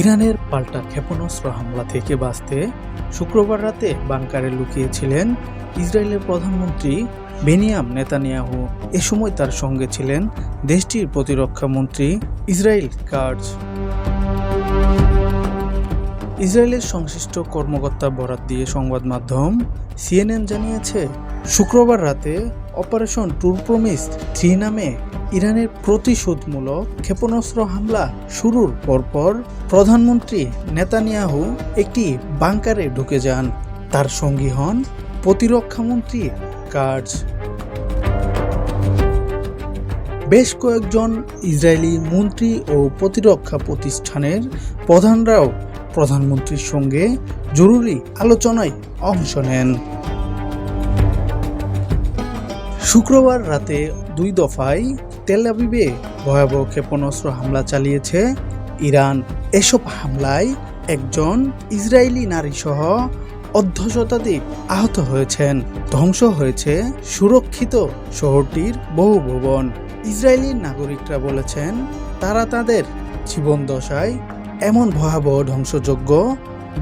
ইরানের পাল্টা ক্ষেপণাস্ত্র হামলা থেকে বাঁচতে শুক্রবার রাতে বাংকারে লুকিয়েছিলেন ইসরায়েলের প্রধানমন্ত্রী বেনিয়াম নেতানিয়াহু। এ সময় তার সঙ্গে ছিলেন দেশটির প্রতিরক্ষা মন্ত্রী ইসরায়েল কার্জ। ইসরায়েলের সংশ্লিষ্ট কর্মকর্তা বরাত দিয়ে সংবাদ মাধ্যম সিএনএন জানিয়েছে, শুক্রবার রাতে অপারেশন টুর প্রমিস থ্রি নামে ইরানের প্রতিশোধমূলক ক্ষেপণাস্ত্র হামলা শুরুর পরপর প্রধানমন্ত্রী নেতানিয়াহু একটি বাংকারে ঢুকে যান। তার সঙ্গী হন প্রতিরক্ষামন্ত্রী কার্জ। বেশ কয়েকজন ইসরায়েলি মন্ত্রী ও প্রতিরক্ষা প্রতিষ্ঠানের প্রধানরাও প্রধানমন্ত্রীর সঙ্গে জরুরি আলোচনায় অংশ নেন। শুক্রবার রাতে দুই দফায় তেল আবিবে ভয়াবহ ক্ষেপণাস্ত্র হামলা চালিয়েছে ইরান। এসব হামলায় একজন ইসরায়েলি নারী সহ অর্ধশতাধিক আহত হয়েছেন। ধ্বংস হয়েছে সুরক্ষিত শহরটির বহু ভবন। ইসরায়েলি নাগরিকরা বলেছেন, তারা তাদের জীবন দশায় এমন ভয়াবহ ধ্বংসযজ্ঞ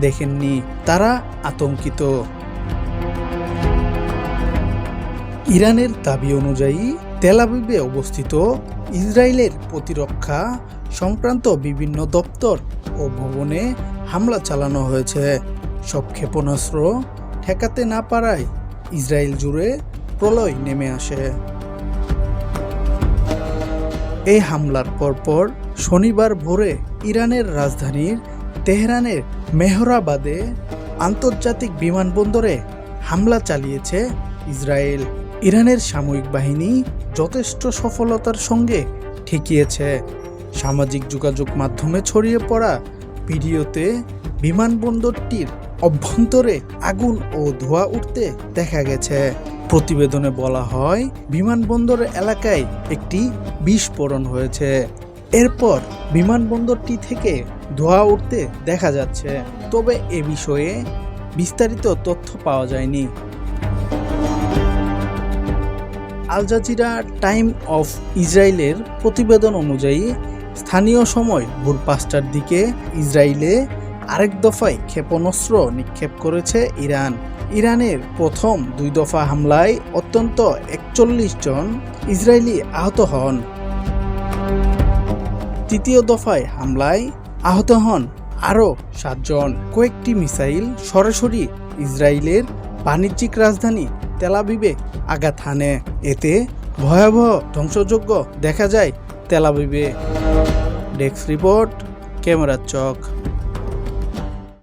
দেখেননি তারা আতঙ্কিত। ইরানের দাবি অনুযায়ী তেলাবিবে অবস্থিত ইসরায়েলের প্রতিরক্ষা সংক্রান্ত বিভিন্ন দপ্তর ও ভবনে হামলা চালানো হয়েছে। সব ক্ষেপণাস্ত্র ঠেকাতে না পারায় ইসরায়েল জুড়ে প্রলয় নেমে আসে। এই হামলার পরপর শনিবার ভোরে ইরানের রাজধানীর তেহরানের মেহরাবাদে আন্তর্জাতিক বিমানবন্দরে হামলা চালিয়েছে ইসরায়েল। ইরানের সামরিক বাহিনী যথেষ্ট সফলতার সঙ্গে ঠেকিয়েছে। সামাজিক যোগাযোগ মাধ্যমে ছড়িয়ে পড়া ভিডিওতে বিমানবন্দরটির অভ্যন্তরে আগুন ও ধোঁয়া উঠতে দেখা গেছে। প্রতিবেদনে বলা হয়, বিমানবন্দর এলাকায় একটি বিস্ফোরণ হয়েছে। এরপর বিমানবন্দরটি থেকে ধোঁয়া উঠতে দেখা যাচ্ছে। তবে এ বিষয়ে বিস্তারিত তথ্য পাওয়া যায়নি। আল জাজিরা টাইম অফ ইসরায়েলের প্রতিবেদন অনুযায়ী, স্থানীয় সময় ভোর পাঁচটার দিকে ইসরায়েলে আরেক দফায় ক্ষেপণাস্ত্র নিক্ষেপ করেছে ইরান। ইরানের প্রথম দুই দফা হামলায় অত্যন্ত একচল্লিশ জন ইসরায়েলি আহত হন। তৃতীয় দফায় হামলায় আহত হন আরও সাতজন কয়েকটি মিসাইল সরাসরি ইসরায়েলের বাণিজ্যিক রাজধানী তেলাবিবে আঘাত হানে। এতে ভয়াবহ ধ্বংসযজ্ঞ দেখা যায় তেলাবিবে ডেস্ক রিপোর্ট ক্যামেরার চক।